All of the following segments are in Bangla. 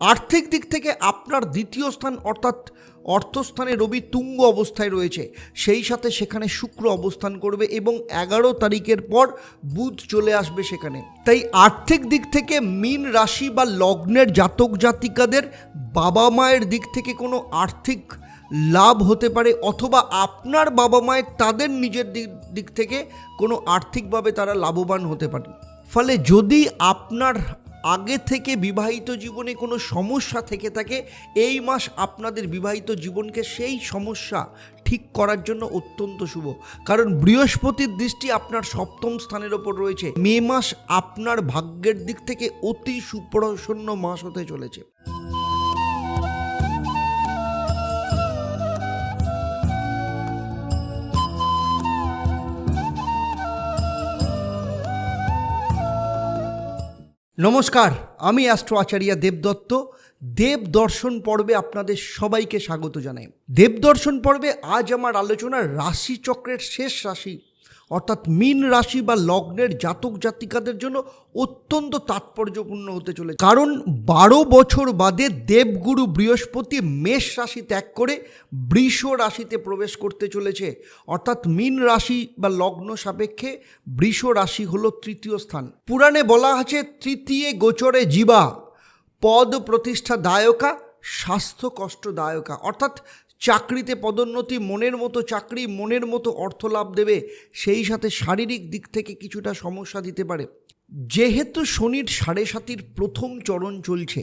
আর্থিক দিক থেকে আপনার দ্বিতীয় স্থান অর্থাৎ অর্থস্থানে রবি তুঙ্গ অবস্থায় রয়েছে। সেই সাথে সেখানে শুক্র অবস্থান করবে এবং এগারো তারিখের পর বুধ চলে আসবে সেখানে। তাই আর্থিক দিক থেকে মীন রাশি বা লগ্নের জাতক জাতিকাদের বাবা মায়ের দিক থেকে কোনো আর্থিক লাভ হতে পারে অথবা আপনার বাবা মায়ের তাদের নিজের দিক থেকে কোনো আর্থিকভাবে তারা লাভবান হতে পারে ফলে যদি আপনার আগে থেকে বিবাহিত জীবনে কোনো সমস্যা থেকে থাকে, এই মাস আপনাদের বিবাহিত জীবনকে সেই সমস্যা ঠিক করার জন্য অত্যন্ত শুভ। কারণ বৃহস্পতির দৃষ্টি আপনার সপ্তম স্থানের ওপর রয়েছে। মে মাস আপনার ভাগ্যের দিক থেকে অতি সুপ্রসন্ন মাস হতে চলেছে। নমস্কার, আমি অ্যাস্ট্রো আচার্য দেবদত্ত। দেব দর্শন পর্বে আপনাদের সবাইকে স্বাগত জানাই। দেব দর্শন পর্বে আজ আমার আলোচনা রাশিচক্রের শেষ রাশি অর্থাৎ মীন রাশি বা লগ্নের জাতক জাতিকাদের জন্য অত্যন্ত তাৎপর্যপূর্ণ হতে চলেছে। কারণ বারো বছর বাদে দেবগুরু বৃহস্পতি মেষ রাশি ত্যাগ করে বৃষ রাশিতে প্রবেশ করতে চলেছে। অর্থাৎ মীন রাশি বা লগ্ন সাপেক্ষে বৃষ রাশি হলো তৃতীয় স্থান। পুরাণে বলা আছে, তৃতীয় গোচরে জীবা, পদ প্রতিষ্ঠা দায়কা স্বাস্থ্য কষ্টদায়কা। অর্থাৎ চাকরিতে পদোন্নতি, মনের মতো চাকরি, মনের মতো অর্থ লাভ দেবে, সেই সাথে শারীরিক দিক থেকে কিছুটা সমস্যা দিতে পারে। যেহেতু শনির সাড়ে সাতির প্রথম চরণ চলছে,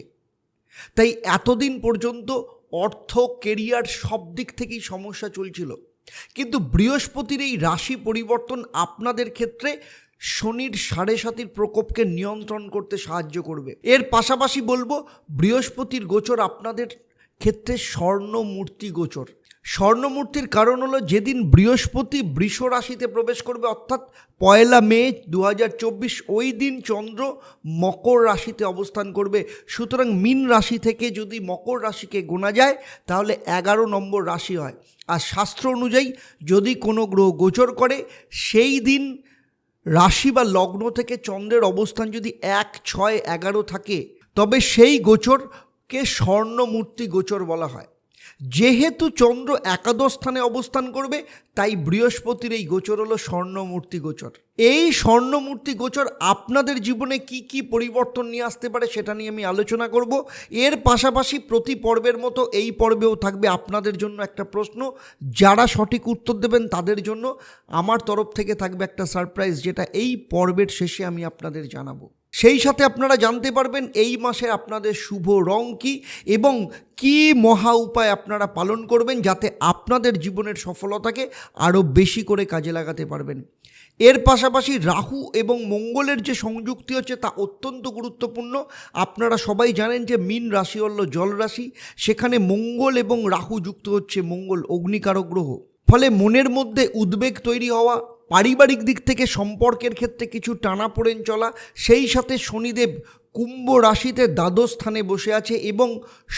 তাই এতদিন পর্যন্ত অর্থ, কেরিয়ার সব দিক থেকেই সমস্যা চলছিল। কিন্তু বৃহস্পতির এই রাশি পরিবর্তন আপনাদের ক্ষেত্রে শনির সাড়ে সাতির প্রকোপকে নিয়ন্ত্রণ করতে সাহায্য করবে। এর পাশাপাশি বলব, বৃহস্পতির গোচর আপনাদের ক্ষেত্রে স্বর্ণ মূর্তি গোচর। স্বর্ণমূর্তির কারণ হলো যেদিন বৃহস্পতি বৃষ রাশিতে প্রবেশ করবে, অর্থাৎ পয়লা মে দু হাজার চব্বিশ, ওই দিন চন্দ্র মকর রাশিতে অবস্থান করবে। সুতরাং মিন রাশি থেকে যদি মকর রাশিকে গোনা যায়, তাহলে এগারো নম্বর রাশি হয়। আর শাস্ত্র অনুযায়ী যদি কোনো গ্রহ গোচর করে, সেই দিন রাশি বা লগ্ন থেকে চন্দ্রের অবস্থান যদি এক, ছয়, এগারো থাকে, তবে সেই গোচরকে স্বর্ণমূর্তি গোচর বলা হয়? যেহেতু চন্দ্র একাদশ স্থানে অবস্থান করবে, তাই বৃহস্পতির এই গোচর হলো স্বর্ণমূর্তি গোচর। এই স্বর্ণমূর্তি গোচর আপনাদের জীবনে কি কি পরিবর্তন নিয়ে আসতে পারে সেটা নিয়ে আমি আলোচনা করব। এর পাশাপাশি প্রতি পর্বের মতো এই পর্বেও থাকবে আপনাদের জন্য একটা প্রশ্ন। যারা সঠিক উত্তর দেবেন তাদের জন্য আমার তরফ থেকে থাকবে একটা সারপ্রাইজ, যেটা এই পর্বের শেষে আমি আপনাদের জানাব। সেই সাথে আপনারা জানতে পারবেন এই মাসে আপনাদের শুভ রং কী এবং কি মহা উপায় আপনারা পালন করবেন যাতে আপনাদের জীবনের সফলতাকে আরও বেশি করে কাজে লাগাতে পারবেন। এর পাশাপাশি রাহু এবং মঙ্গলের যে সংযুক্তি হচ্ছে তা অত্যন্ত গুরুত্বপূর্ণ। আপনারা সবাই জানেন যে মিন রাশি হলো জল রাশি সেখানে মঙ্গল এবং রাহু যুক্ত হচ্ছে মঙ্গল অগ্নিকারক গ্রহ। ফলে মনের মধ্যে উদ্বেগ তৈরি হওয়া, পারিবারিক দিক থেকে সম্পর্কের ক্ষেত্রে কিছু টানাপোড়েন চলা, সেই সাথে শনিদেব কুম্ভ রাশিতে দ্বাদশ স্থানে বসে আছে এবং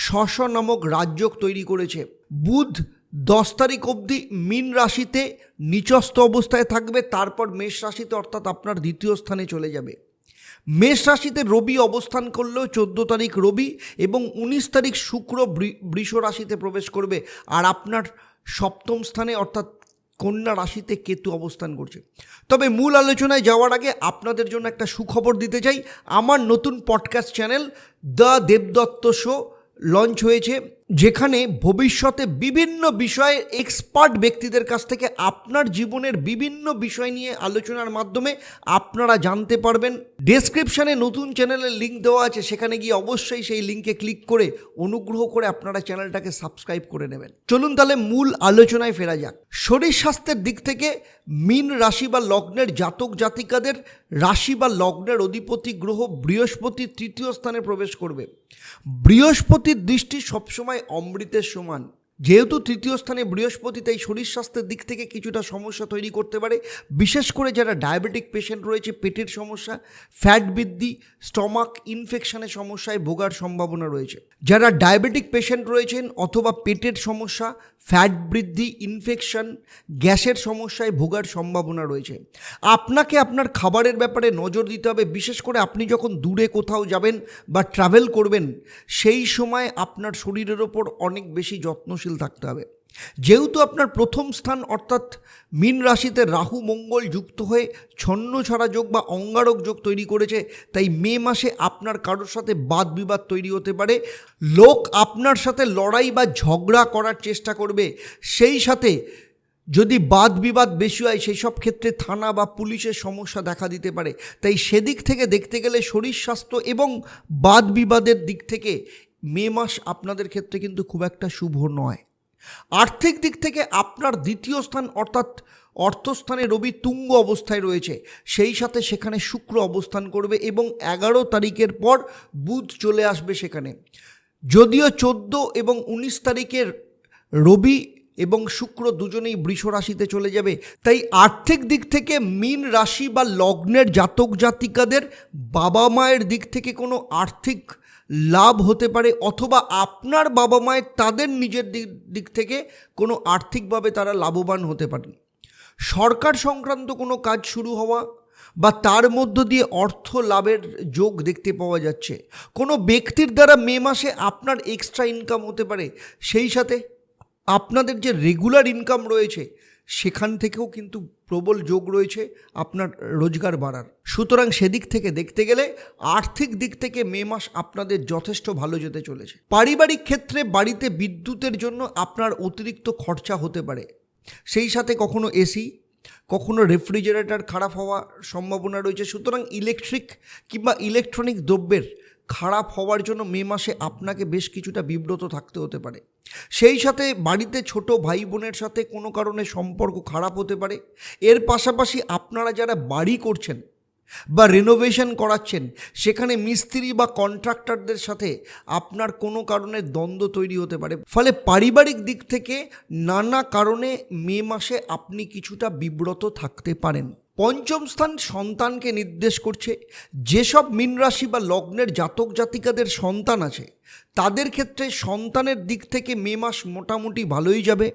শশ নামক রাজ্যক তৈরি করেছে। বুধ দশ তারিখ অবধি মীন রাশিতে নিচস্থ অবস্থায় থাকবে, তারপর মেষ রাশিতে অর্থাৎ আপনার দ্বিতীয় স্থানে চলে যাবে। মেষ রাশিতে রবি অবস্থান করলেও চোদ্দ তারিখ রবি এবং উনিশ তারিখ শুক্র বৃষ রাশিতে প্রবেশ করবে। আর আপনার সপ্তম স্থানে অর্থাৎ কন্যা রাশিতে কেতু অবস্থান করছে। তবে মূল আলোচনায় যাওয়ার আগে আপনাদের জন্য একটা সুখবর দিতে চাই। আমার নতুন podcast channel the Debdutta show launch হয়েছে। যেখানে ভবিষ্যতে বিভিন্ন বিষয়ে এক্সপার্ট ব্যক্তিদের কাছ থেকে আপনার জীবনের বিভিন্ন বিষয় নিয়ে আলোচনার মাধ্যমে আপনারা জানতে পারবেন। ডেসক্রিপশানে নতুন চ্যানেলের লিঙ্ক দেওয়া আছে, সেখানে গিয়ে অবশ্যই সেই লিঙ্কে ক্লিক করে, অনুগ্রহ করে আপনারা চ্যানেলটাকে সাবস্ক্রাইব করে নেবেন। চলুন তাহলে মূল আলোচনায় ফেরা যাক। শরীর স্বাস্থ্যের দিক থেকে মীন রাশি বা লগ্নের জাতক জাতিকাদের রাশি বা লগ্নের অধিপতি গ্রহ বৃহস্পতি তৃতীয় স্থানে প্রবেশ করবে। বৃহস্পতির দৃষ্টি সবসময় অমৃতের সমান। যেহেতু তৃতীয় স্থানে বৃহস্পতি, তাই শরীর স্বাস্থ্যের দিক থেকে কিছুটা সমস্যা তৈরি করতে পারে। বিশেষ করে যারা ডায়াবেটিক পেশেন্ট রয়েছে, পেটের সমস্যা, ফ্যাট বৃদ্ধি, স্টমাক ইনফেকশনের সমস্যায় ভোগার সম্ভাবনা রয়েছে। যারা ডায়াবেটিক পেশেন্ট রয়েছেন অথবা পেটের সমস্যা, ফ্যাট বৃদ্ধি ইনফেকশন গ্যাসের সমস্যায় ভোগার সম্ভাবনা রয়েছে। আপনাকে আপনার খাবারের ব্যাপারে নজর দিতে হবে। বিশেষ করে আপনি যখন দূরে কোথাও যাবেন বা ট্রাভেল করবেন, সেই সময় আপনার শরীরের ওপর অনেক বেশি যত্নশীল থাকতে হবে। যেহেতু আপনার প্রথম স্থান অর্থাৎ মীন রাশিতে রাহু, মঙ্গল যুক্ত হয়ে ছন্ন ছাড়া যোগ বা অঙ্গারক যোগ তৈরি করেছে, তাই মে মাসে আপনার কারোর সাথে বাদ বিবাদ তৈরি হতে পারে। লোক আপনার সাথে লড়াই বা ঝগড়া করার চেষ্টা করবে। সেই সাথে যদি বাদ বিবাদ বেশি হয়, সেই সব ক্ষেত্রে থানা বা পুলিশের সমস্যা দেখা দিতে পারে। তাই সেদিক থেকে দেখতে গেলে শরীর স্বাস্থ্য এবং বাদ বিবাদের দিক থেকে মে মাস আপনাদের ক্ষেত্রে কিন্তু খুব একটা শুভ নয়। আর্থিক দিক থেকে আপনার দ্বিতীয় স্থান অর্থাৎ অর্থস্থানে রবি তুঙ্গ অবস্থায় রয়েছে। সেই সাথে সেখানে শুক্র অবস্থান করবে এবং এগারো তারিখের পর বুধ চলে আসবে সেখানে। যদিও চোদ্দ এবং উনিশ তারিখের রবি এবং শুক্র দুজনেই বৃষ রাশিতে চলে যাবে। তাই আর্থিক দিক থেকে মীন রাশি বা লগ্নের জাতক জাতিকাদের বাবা মায়ের দিক থেকে কোনো আর্থিক লাভ হতে পারে অথবা আপনার বাবা মায়ের তাদের নিজের দিক দিক থেকে কোনো আর্থিকভাবে তারা লাভবান হতে পারে সরকার সংক্রান্ত কোনো কাজ শুরু হওয়া বা তার মধ্য দিয়ে অর্থ লাভের যোগ দেখতে পাওয়া যাচ্ছে। কোনো ব্যক্তির দ্বারা মে মাসে আপনার এক্সট্রা ইনকাম হতে পারে। সেই সাথে আপনাদের যে রেগুলার ইনকাম রয়েছে সেখান থেকেও কিন্তু প্রবল যোগ রয়েছে আপনার রোজগার বাড়ার। সুতরাং সেদিক থেকে দেখতে গেলে আর্থিক দিক থেকে মে মাস আপনাদের যথেষ্ট ভালো যেতে চলেছে। পারিবারিক ক্ষেত্রে বাড়িতে বিদ্যুতের জন্য আপনার অতিরিক্ত খরচা হতে পারে। সেই সাথে কখনো এসি, কখনো রেফ্রিজারেটর খারাপ হওয়ার সম্ভাবনা রয়েছে। সুতরাং ইলেকট্রিক কিংবা ইলেকট্রনিক দ্রব্যের খারাপ হওয়ার জন্য মে মাসে আপনাকে বেশ কিছুটা বিব্রত থাকতে হতে পারে। সেই সাথে বাড়িতে ছোট ভাই বোনের সাথে কোনো কারণে সম্পর্ক খারাপ হতে পারে। এর পাশাপাশি আপনারা যারা বাড়ি করছেন বা রেনোভেশন করাচ্ছেন, সেখানে মিস্ত্রি বা কন্ট্রাক্টরদের সাথে আপনার কোনো কারণে দ্বন্দ্ব তৈরি হতে পারে। ফলে পারিবারিক দিক থেকে নানা কারণে মে মাসে আপনি কিছুটা বিব্রত থাকতে পারেন। পঞ্চম স্থান সন্তানকে নির্দেশ করছে। যেসব মীন রাশি বা লগ্নের জাতক জাতিকাদের সন্তান আছে, তাদের ক্ষেত্রে সন্তানের দিক থেকে মে মাস মোটামুটি ভালোই যাবে।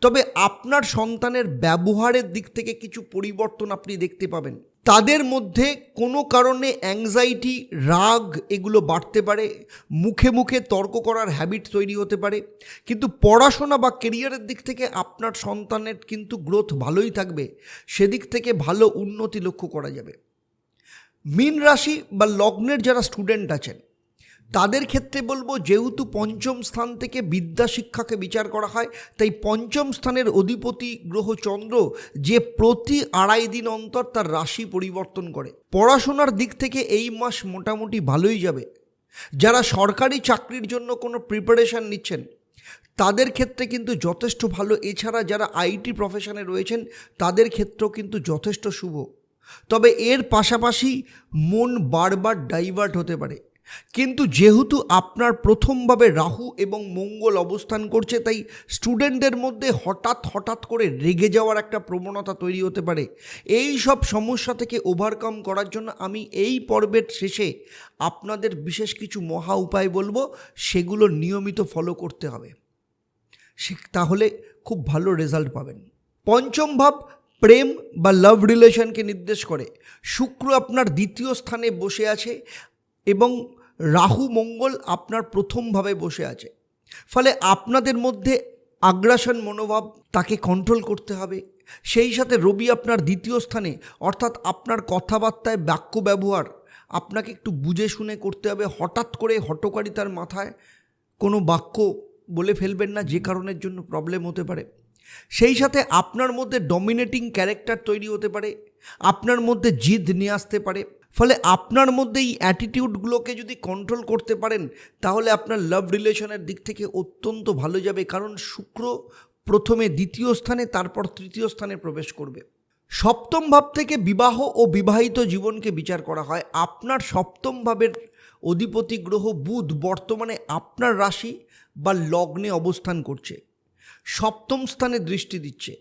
তবে আপনার সন্তানের ব্যবহারের দিক থেকে কিছু পরিবর্তন আপনি দেখতে পাবেন। তাদের মধ্যে কোনো কারণে অ্যাংজাইটি রাগ এগুলো বাড়তে পারে, মুখে মুখে তর্ক করার হ্যাবিট তৈরি হতে পারে। কিন্তু পড়াশোনা বা কেরিয়ারের দিক থেকে আপনার সন্তানের কিন্তু গ্রোথ ভালোই থাকবে, সেদিক থেকে ভালো উন্নতি লক্ষ্য করা যাবে। মীন রাশি বা লগ্নের যারা স্টুডেন্ট আছেন তাদের ক্ষেত্রে বলব, যেহেতু পঞ্চম স্থান থেকে বিদ্যা শিক্ষাকে বিচার করা হয়, তাই পঞ্চম স্থানের অধিপতি গ্রহ চন্দ্র যে প্রতি আড়াই দিন অন্তর তার রাশি পরিবর্তন করে। পড়াশোনার দিক থেকে এই মাস মোটামুটি ভালোই যাবে। যারা সরকারি চাকরির জন্য কোনো প্রিপারেশান নিচ্ছেন, তাদের ক্ষেত্রে কিন্তু যথেষ্ট ভালো। এছাড়া যারা আইটি প্রফেশনে রয়েছেন, তাদের ক্ষেত্রেও কিন্তু যথেষ্ট শুভ। তবে এর পাশাপাশি মন বারবার ডাইভার্ট হতে পারে। কিন্তু যেহেতু আপনার প্রথমভাবে রাহু এবং মঙ্গল অবস্থান করছে, তাই স্টুডেন্টদের মধ্যে হঠাৎ হঠাৎ করে রেগে যাওয়ার একটা প্রবণতা তৈরি হতে পারে। এই সব সমস্যা থেকে ওভারকাম করার জন্য আমি এই পর্বের শেষে আপনাদের বিশেষ কিছু মহা উপায় বলব, সেগুলো নিয়মিত ফলো করতে হবে। তাহলে খুব ভালো রেজাল্ট পাবেন। পঞ্চম ভাব, প্রেম বা লাভ রিলেশনকে নির্দেশ করে। শুক্র আপনার দ্বিতীয় স্থানে বসে আছে। এবং রাহু মঙ্গল আপনার প্রথমভাবে বসে আছে। ফলে আপনাদের মধ্যে আগ্রাসন মনোভাব তাকে কন্ট্রোল করতে হবে। সেই সাথে রবি আপনার দ্বিতীয় স্থানে, অর্থাৎ আপনার কথাবার্তায় বাক্য ব্যবহার আপনাকে একটু বুঝে শুনে করতে হবে। হঠাৎ করে হটকারিতার মাথায় কোনো বাক্য বলে ফেলবেন না, যে কারণের জন্য প্রবলেম হতে পারে। সেই সাথে আপনার মধ্যে ডমিনেটিং ক্যারেক্টার তৈরি হতে পারে। আপনার মধ্যে জিদ নিয়ে আসতে পারে। ফলে আপনার মধ্যে এই অ্যাটিটিউডগুলোকে যদি কন্ট্রোল করতে পারেন, তাহলে আপনার লাভ রিলেশনের দিক থেকে অত্যন্ত ভালো যাবে। কারণ শুক্র প্রথমে দ্বিতীয় স্থানে, তারপর তৃতীয় স্থানে প্রবেশ করবে। সপ্তম ভাব থেকে বিবাহ ও বিবাহিত জীবনকে বিচার করা হয়। আপনার সপ্তম ভাবের অধিপতি গ্রহ বুধ বর্তমানে আপনার রাশি বা লগ্নে অবস্থান করছে। সপ্তম স্থানে দৃষ্টি দিচ্ছে।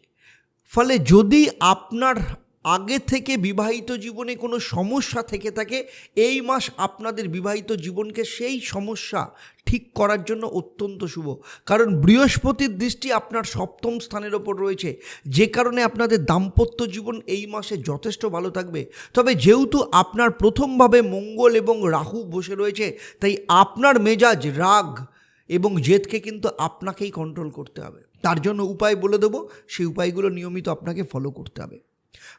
ফলে যদি আপনার আগে থেকে বিবাহিত জীবনে কোনো সমস্যা থেকে থাকে, এই মাস আপনাদের বিবাহিত জীবনকে সেই সমস্যা ঠিক করার জন্য অত্যন্ত শুভ। কারণ বৃহস্পতির দৃষ্টি আপনার সপ্তম স্থানের ওপর রয়েছে। যে কারণে আপনাদের দাম্পত্য জীবন এই মাসে যথেষ্ট ভালো থাকবে। তবে যেহেতু আপনার প্রথমভাবে মঙ্গল এবং রাহু বসে রয়েছে, তাই আপনার মেজাজ রাগ এবং জেদকে কিন্তু আপনাকেই কন্ট্রোল করতে হবে। তার জন্য উপায় বলে দেবো, সেই উপায়গুলো নিয়মিত আপনাকে ফলো করতে হবে।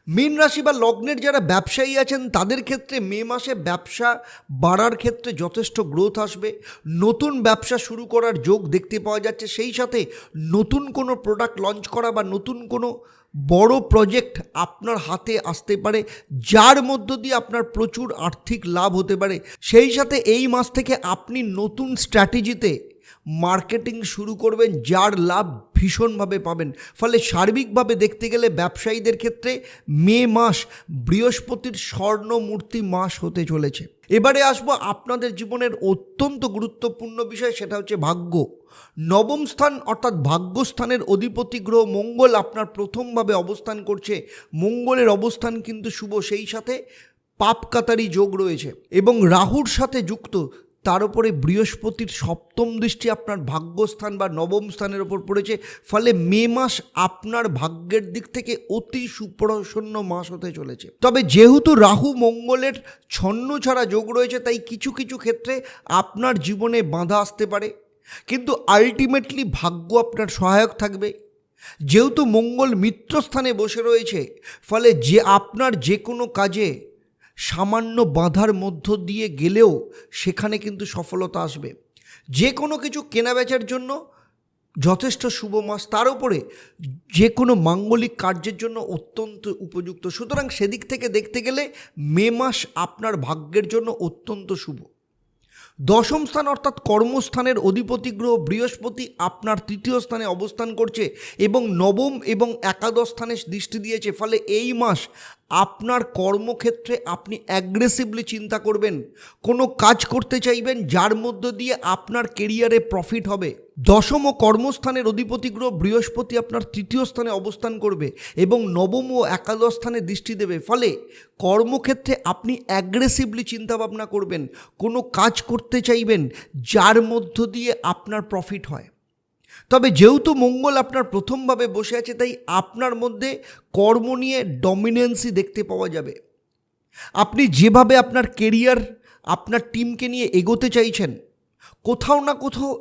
মীন রাশি বা লগ্নের যারা ব্যবসায়ী আছেন, তাদের ক্ষেত্রে মে মাসে ব্যবসা বাড়ার ক্ষেত্রে যথেষ্ট গ্রোথ আসবে। নতুন ব্যবসা শুরু করার যোগ দেখতে পাওয়া যাচ্ছে। সেই সাথে নতুন কোনো প্রোডাক্ট লঞ্চ করা বা নতুন কোনো বড় প্রজেক্ট আপনার হাতে আসতে পারে, যার মধ্য দিয়ে আপনার প্রচুর আর্থিক লাভ হতে পারে। সেই সাথে এই মাস থেকে আপনি নতুন স্ট্র্যাটেজিতে মার্কেটিং শুরু করবেন, যার লাভ ভীষণভাবে পাবেন। ফলে সার্বিকভাবে দেখতে গেলে ব্যবসায়ীদের ক্ষেত্রে মে মাস বৃহস্পতির স্বর্ণ মূর্তি মাস হতে চলেছে। এবারে আসব আপনাদের জীবনের অত্যন্ত গুরুত্বপূর্ণ বিষয়, সেটা হচ্ছে ভাগ্য। নবম স্থান অর্থাৎ ভাগ্যস্থানের অধিপতি গ্রহ মঙ্গল আপনার প্রথমভাবে অবস্থান করছে। মঙ্গলের অবস্থান কিন্তু শুভ, সেই সাথে পাপকাতারি যোগ রয়েছে এবং রাহুর সাথে যুক্ত। তার উপরে বৃহস্পতির সপ্তম দৃষ্টি আপনার ভাগ্যস্থান বা নবম স্থানের ওপর পড়েছে, ফলে মে মাস আপনার ভাগ্যের দিক থেকে অতি সুপ্রসন্ন মাস হতে চলেছে। তবে যেহেতু রাহু মঙ্গলের ছন্ন ছাড়া যোগ রয়েছে, তাই কিছু কিছু ক্ষেত্রে আপনার জীবনে বাধা আসতে পারে। কিন্তু আলটিমেটলি ভাগ্য আপনার সহায়ক থাকবে। যেহেতু মঙ্গল মিত্রস্থানে বসে রয়েছে, ফলে যে আপনার যে কোনো কাজে সামান্য বাধার মধ্য দিয়ে গেলেও সেখানে কিন্তু সফলতা আসবে। যে কোনো কিছু কেনাবেচার জন্য যথেষ্ট শুভ মাস, তার উপরে যে কোনো মাঙ্গলিক কার্যের জন্য অত্যন্ত উপযুক্ত। সুতরাং সেদিক থেকে দেখতে গেলে মে মাস আপনার ভাগ্যের জন্য অত্যন্ত শুভ। দশম স্থান অর্থাৎ কর্মস্থানের অধিপতি গ্রহ বৃহস্পতি আপনার তৃতীয় স্থানে অবস্থান করছে এবং নবম এবং একাদশ স্থানে দৃষ্টি দিয়েছে। ফলে এই মাস আপনার কর্মক্ষেত্রে আপনি অ্যাগ্রেসিভলি চিন্তা করবেন। কোনো কাজ করতে চাইবেন, যার মধ্য দিয়ে আপনার কেরিয়ারে প্রফিট হবে। দশম ও কর্মস্থানের অধিপতি গ্রহ বৃহস্পতি আপনার তৃতীয় স্থানে অবস্থান করবে এবং নবম ও একাদশ স্থানে দৃষ্টি দেবে। ফলে কর্মক্ষেত্রে আপনি অ্যাগ্রেসিভলি চিন্তাভাবনা করবেন, কোনো কাজ করতে চাইবেন যার মধ্য দিয়ে আপনার প্রফিট হয়। তবে যেহেতু মঙ্গল আপনার প্রথমভাবে বসে আছে, তাই আপনার মধ্যে কর্ম নিয়ে ডমিনেন্সি দেখতে পাওয়া যাবে। আপনি যেভাবে আপনার কেরিয়ার আপনার টিমকে নিয়ে এগোতে চাইছেন, কোথাও না কোথাও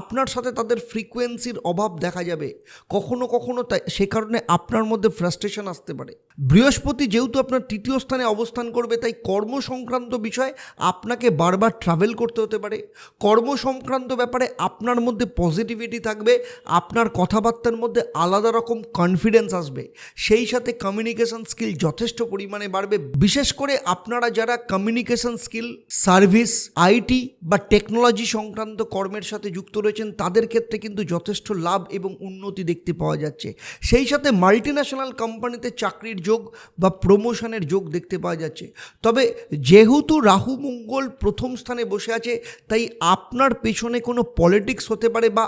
আপনার সাথে তাদের ফ্রিকোয়েন্সির অভাব দেখা যাবে। কখনো কখনো তাই সে কারণে আপনার মধ্যে ফ্রাস্ট্রেশন আসতে পারে। বৃহস্পতি যেহেতু আপনার তৃতীয় স্থানে অবস্থান করবে, তাই কর্ম সংক্রান্ত বিষয় আপনাকে বারবার ট্রাভেল করতে হতে পারে। কর্ম সংক্রান্ত ব্যাপারে আপনার মধ্যে পজিটিভিটি থাকবে, আপনার কথাবার্তার মধ্যে আলাদা রকম কনফিডেন্স আসবে। সেই সাথে কমিউনিকেশন স্কিল যথেষ্ট পরিমাণে বাড়বে। বিশেষ করে আপনারা যারা কমিউনিকেশন স্কিল সার্ভিস আইটি বা টেকনোলজি সংক্রান্ত কর্মের সাথে যুক্ত রয়েছেন, তাদের ক্ষেত্রে কিন্তু যথেষ্ট লাভ এবং উন্নতি দেখতে পাওয়া যাচ্ছে। সেই সাথে মাল্টি কোম্পানিতে চাকরির যোগ বা প্রমোশনের যোগ দেখতে পাওয়া যাচ্ছে। তবে যেহেতু রাহু মঙ্গল প্রথম স্থানে বসে আছে, তাই আপনার পেছনে কোনো পলিটিক্স হতে পারে বা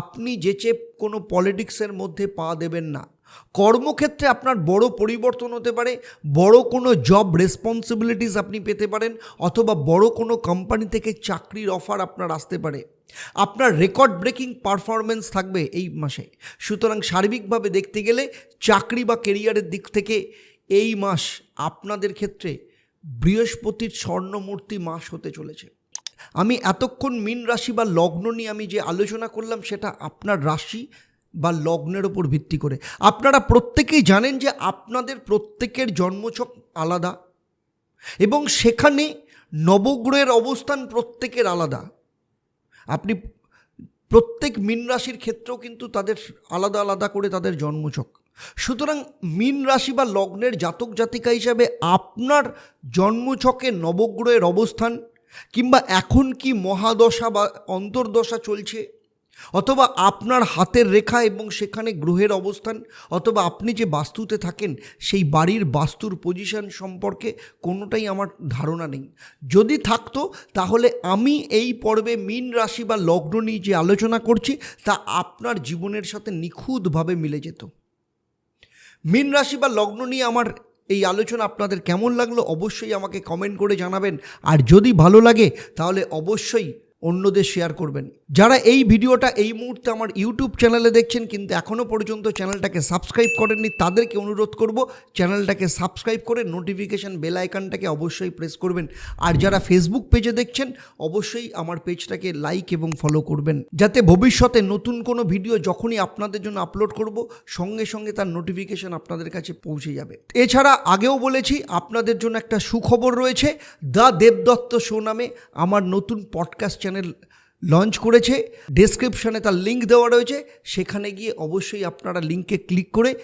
আপনি যেচে কোনো পলিটিক্সের মধ্যে পা দেবেন না। কর্মক্ষেত্রে আপনার বড় পরিবর্তন হতে পারে, বড় কোনো জব রেসপন্সিবিলিটিস আপনি পেতে পারেন, অথবা বড় কোনো কোম্পানি থেকে চাকরির অফার আপনার আসতে পারে। আপনার রেকর্ড ব্রেকিং পারফরমেন্স থাকবে এই মাসে। সুতরাং সার্বিকভাবে দেখতে গেলে চাকরি বা কেরিয়ারের দিক থেকে এই মাস আপনাদের ক্ষেত্রে বৃহস্পতির স্বর্ণমূর্তি মাস হতে চলেছে। আমি এতক্ষণ মীন রাশি বা লগ্ন নিয়ে আমি যে আলোচনা করলাম, সেটা আপনার রাশি বা লগ্নের ওপর ভিত্তি করে। আপনারা প্রত্যেকেই জানেন যে আপনাদের প্রত্যেকের জন্মছক আলাদা এবং সেখানে নবগ্রহের অবস্থান প্রত্যেকের আলাদা। আপনি প্রত্যেক মীন রাশির ক্ষেত্রেও কিন্তু তাদের আলাদা আলাদা করে তাদের জন্মছক। সুতরাং মীন রাশি বা লগ্নের জাতক জাতিকা হিসাবে আপনার জন্মছকে নবগ্রহের অবস্থান কিংবা এখন কি মহাদশা বা অন্তর্দশা চলছে অথবা আপনার হাতের রেখা এবং সেখানে গ্রহের অবস্থান, অথবা আপনি যে বাস্তুতে থাকেন, সেই বাড়ির বাস্তুর পজিশন সম্পর্কে কোনোটাই আমার ধারণা নেই। যদি থাকতো, তাহলে আমি এই পর্বে মীন রাশি বা লগ্ন নিয়ে যে আলোচনা করছি, তা আপনার জীবনের সাথে নিখুঁতভাবে মিলে যেত। মীন রাশি বা লগ্ন নিয়ে আমার এই আলোচনা আপনাদের কেমন লাগল, অবশ্যই আমাকে কমেন্ট করে জানাবেন। আর যদি ভালো লাগে, তাহলে অবশ্যই অন্যদের শেয়ার করবেন। যারা এই ভিডিওটা এই মুহূর্তে আমার ইউটিউব চ্যানেলে দেখছেন, কিন্তু এখনও পর্যন্ত চ্যানেলটাকে সাবস্ক্রাইব করেননি, তাদেরকে অনুরোধ করব চ্যানেলটাকে সাবস্ক্রাইব করে নোটিফিকেশান বেল আইকনটাকে অবশ্যই প্রেস করবেন। আর যারা ফেসবুক পেজে দেখছেন, অবশ্যই আমার পেজটাকে লাইক এবং ফলো করবেন। যাতে ভবিষ্যতে নতুন কোনো ভিডিও যখনই আপনাদের জন্য আপলোড করব, সঙ্গে সঙ্গে তার নোটিফিকেশান আপনাদের কাছে পৌঁছে যাবে। এছাড়া আগেও বলেছি, আপনাদের জন্য একটা সুখবর রয়েছে, দ্য দেবদত্ত শো নামে আমার নতুন পডকাস্ট চ্যানেল লঞ্চ করেছে। ডেসক্রিপশনে তার লিঙ্ক দেওয়া রয়েছে। সেখানে গিয়ে অবশ্যই আপনারা লিঙ্কে ক্লিক করে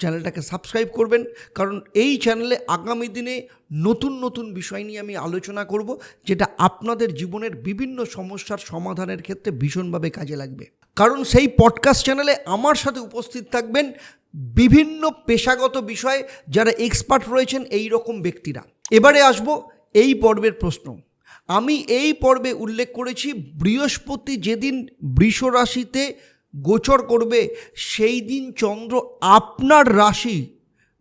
চ্যানেলটাকে সাবস্ক্রাইব করবেন। কারণ এই চ্যানেলে আগামী দিনে নতুন নতুন বিষয় নিয়ে আমি আলোচনা করব, যেটা আপনাদের জীবনের বিভিন্ন সমস্যার সমাধানের ক্ষেত্রে ভীষণভাবে কাজে লাগবে। কারণ সেই পডকাস্ট চ্যানেলে আমার সাথে উপস্থিত থাকবেন বিভিন্ন পেশাগত বিষয়ে যারা এক্সপার্ট রয়েছেন এই রকম ব্যক্তিরা। এবারে আসব এই পর্বের প্রশ্ন। আমি এই পর্বে উল্লেখ করেছি বৃহস্পতি যেদিন বৃষ রাশিতে গোচর করবে, সেই দিন চন্দ্র আপনার রাশি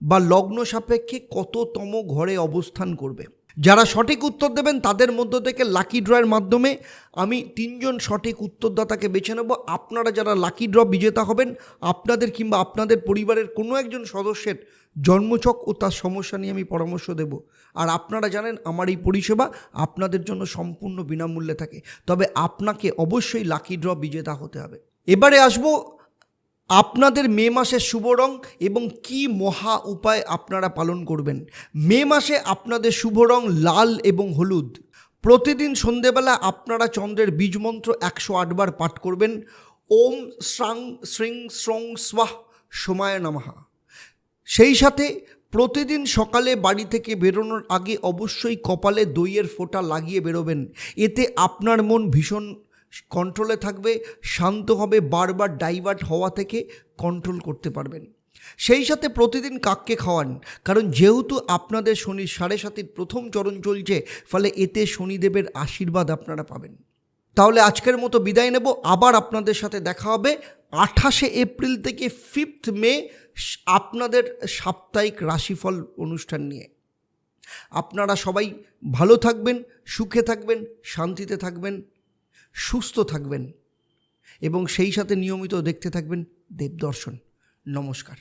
বা লগ্ন সাপেক্ষে কততম ঘরে অবস্থান করবে। যারা সঠিক উত্তর দেবেন, তাদের মধ্য থেকে লাকি ড্রয়ের মাধ্যমে আমি তিনজন সঠিক উত্তরদাতাকে বেছে নেব। আপনারা যারা লাকি ড্র বিজেতা হবেন, আপনাদের কিংবা আপনাদের পরিবারের কোনো একজন সদস্যের জন্মছক ও তার সমস্যা নিয়ে আমি পরামর্শ দেব। আর আপনারা জানেন, আমার এই পরিষেবা আপনাদের জন্য সম্পূর্ণ বিনামূল্যে থাকে। তবে আপনাকে অবশ্যই লাকি ড্র বিজেতা হতে হবে। এবারে আসব আপনাদের মে মাসের শুভ রং এবং কি মহা উপায় আপনারা পালন করবেন। মে মাসে আপনাদের শুভ রং লাল এবং হলুদ। প্রতিদিন সন্ধেবেলা আপনারা চন্দ্রের বীজ মন্ত্র একশো আটবার পাঠ করবেন। ওম শ্রাং, শ্রিং, শ্রং, স্বাহ, সময় নমহা সেই সাথে প্রতিদিন সকালে বাড়ি থেকে বেরোনোর আগে অবশ্যই কপালে দইয়ের ফোঁটা লাগিয়ে বেরোবেন। এতে আপনার মন ভীষণ কন্ট্রোলে থাকবে, শান্ত হবে, বারবার ডাইভার্ট হওয়া থেকে কন্ট্রোল করতে পারবেন। সেই সাথে প্রতিদিন কাককে খাওয়ান, কারণ যেহেতু আপনাদের শনি সাড়ে সাতির প্রথম চরণ চলছে, ফলে এতে শনিদেবের আশীর্বাদ আপনারা পাবেন। তাহলে আজকের মতো বিদায় নেব, আবার আপনাদের সাথে দেখা হবে আঠাশে এপ্রিল থেকে ফিফথ মে আপনাদের সাপ্তাহিক রাশিফল অনুষ্ঠান নিয়ে। আপনারা সবাই ভালো থাকবেন, সুখে থাকবেন, শান্তিতে থাকবেন, সুস্থ থাকবেন এবং সেই সাথে নিয়মিত দেখতে থাকবেন দেবদর্শন। নমস্কার।